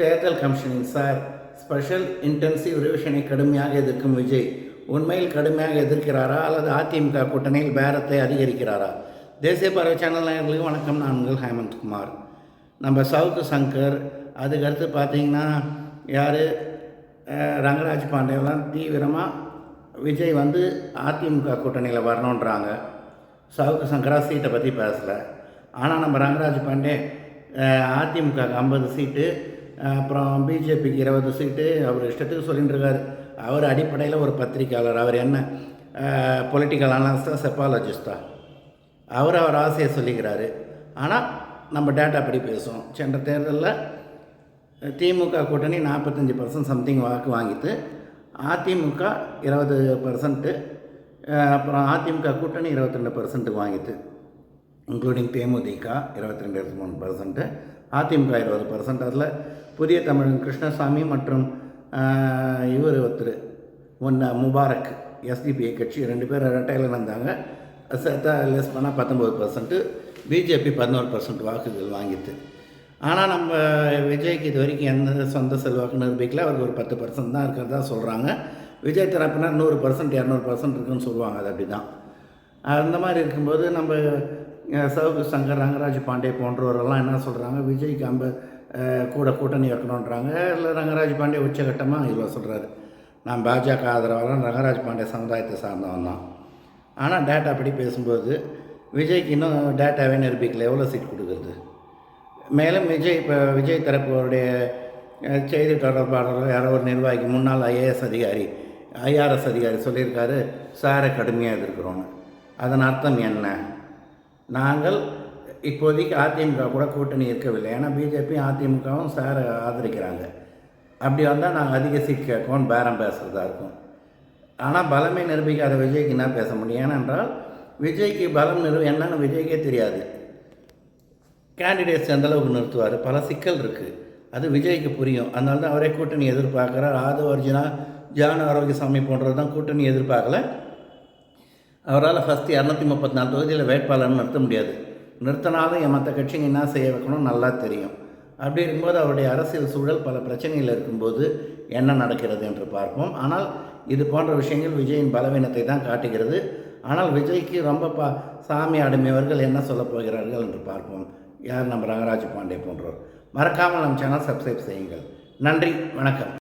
தேர்தல் கமிஷனின் SIR special intensive ரிவிஷனை கடுமையாக எதிர்க்கும் விஜய் உண்மையில் கடுமையாக எதிர்க்கிறாரா அல்லது அதிமுக கூட்டணியில் பேரத்தை அதிகரிக்கிறாரா? தேசிய பறவை சேனல் வணக்கம். நான் உங்கள் ஹேமந்த் குமார். நம்ம சவுக்கு சங்கர் அதுக்கடுத்து பார்த்தீங்கன்னா யார்? ரங்கராஜ் பாண்டேவெல்லாம் தீவிரமாக விஜய் வந்து அதிமுக கூட்டணியில் வரணுன்றாங்க. சவுக்கு சங்கரா சீட்டை பற்றி பேசலை. ஆனால் நம்ம ரங்கராஜ் பாண்டே அதிமுக ஐம்பது சீட்டு அப்புறம் பிஜேபிக்கு இருபது சீட்டு அவர் இஷ்டத்துக்கு சொல்லிட்டு அவர் அடிப்படையில் ஒரு பத்திரிக்கையாளர் அவர் என்ன பொலிட்டிக்கல் அனாலிஸ்டா செப்பாலஜிஸ்டா அவர் அவர் ஆசையை சொல்லிக்கிறாரு. ஆனால் நம்ம டேட்டா படி பேசுவோம். சென்ற தேர்தலில் திமுக கூட்டணி நாற்பத்தஞ்சு பர்சன்ட் சம்திங் வாக்கு வாங்கிட்டு அதிமுக இருபது பர்சன்ட்டு அப்புறம் அதிமுக கூட்டணி இருபத்தி ரெண்டு பர்சன்ட்டுக்கு வாங்கிட்டு. இன்க்ளூடிங் தேமுதிக இருபத்தி ரெண்டு இருபத்தி மூணு பர்சன்ட்டு அதிமுக இருபது பர்சன்ட் அதில் புதிய தமிழன் கிருஷ்ணசாமி மற்றும் இவர் ஒருத்தர் ஒன்று முபாரக் எஸ்டிபிஐ கட்சி ரெண்டு பேர் ரெட்டையில் இருந்தாங்க. சேர்த்தா லெஸ் பண்ணால் பத்தொம்பது பர்சன்ட்டு பிஜேபி பதினோரு பர்சன்ட் வாக்குகள் வாங்கிட்டு. ஆனால் நம்ம விஜய்க்கு இது வரைக்கும் எந்த சொந்த செல்வாக்கு நிரூபிக்கல. அவருக்கு ஒரு பத்து பர்சன்ட் தான் இருக்கிறதா சொல்கிறாங்க விஜய் தரப்பினர் நூறு பர்சன்ட் இரநூறு பர்சன்ட் இருக்குன்னு சொல்லுவாங்க அது அப்படி தான் அந்த மாதிரி இருக்கும்போது நம்ம சவுக்கு சங்கர் ரங்கராஜ் பாண்டே போன்றவரெல்லாம் என்ன சொல்கிறாங்க விஜய்க்கு அம்ப கூட கூட்டணி வைக்கணுன்றாங்க இல்லை ரங்கராஜ் பாண்டே உச்சகட்டமாக இவ்வளோ சொல்கிறாரு நான் பாஜக ஆதரவாளன் ரங்கராஜ் பாண்டே சமுதாயத்தை சார்ந்தவன் தான். ஆனால் டேட்டா படி பேசும்போது விஜய்க்கு இன்னும் டேட்டாவே நிரூபிக்கல. எவ்வளோ சீட் கொடுக்குறது? மேலும் விஜய் இப்போ விஜய் தரப்புடைய செய்தி தொடர்பாளர் யாரோ ஒரு நிர்வாகி முன்னாள் ஐஏஎஸ் அதிகாரி ஐஆர்எஸ் அதிகாரி சொல்லியிருக்காரு சாரை கடுமையாக எதிர்க்கிறோன்னு அதன் அர்த்தம் என்ன? நாங்கள் இப்போதைக்கு அதிமுக கூட கூட்டணி இருக்கவில்லை. ஏன்னா பிஜேபி அதிமுகவும் சார் ஆதரிக்கிறாங்க. அப்படி வந்தால் நாங்கள் அதிக சீட் கேட்போம் பேரம் பேசுகிறதா இருக்கும். ஆனால் பலமே நிரூபிக்காத விஜய்க்கு என்ன பேச முடியும்? ஏனென்றால் விஜய்க்கு பலம் நிறு என்னன்னு விஜய்க்கே தெரியாது. கேண்டிடேட்ஸ் எந்தளவுக்கு நிறுத்துவார்? பல சிக்கல் இருக்குது அது விஜய்க்கு புரியும். அதனால தான் அவரே கூட்டணி எதிர்பார்க்குறார். ஆதவ அர்ஜுனா ஜான ஆரோக்கியசாமி போன்றவர் தான் கூட்டணி எதிர்பார்க்கல. அவரால் ஃபஸ்ட்டு இரநூத்தி முப்பத்தி நாலு தொகுதியில் வேட்பாளர் நிறுத்த முடியாது. நிறுத்தினாலும் மற்ற கட்சிங்க என்ன செய்ய வைக்கணும் நல்லா தெரியும். அப்படி இருக்கும்போது அவருடைய அரசியல் சூழல் பல பிரச்சனைகள் இருக்கும்போது என்ன நடக்கிறது என்று பார்ப்போம். ஆனால் இது போன்ற விஷயங்கள் விஜயின் பலவீனத்தை தான் காட்டுகிறது. ஆனால் விஜய்க்கு ரொம்ப பா சாமி அடிமையவர்கள் என்ன சொல்லப் போகிறார்கள் என்று பார்ப்போம். யார் நம்ம ரங்கராஜ் பாண்டே போன்றோர். மறக்காமல் நம் சேனல் சப்ஸ்கிரைப் செய்யுங்கள். நன்றி வணக்கம்.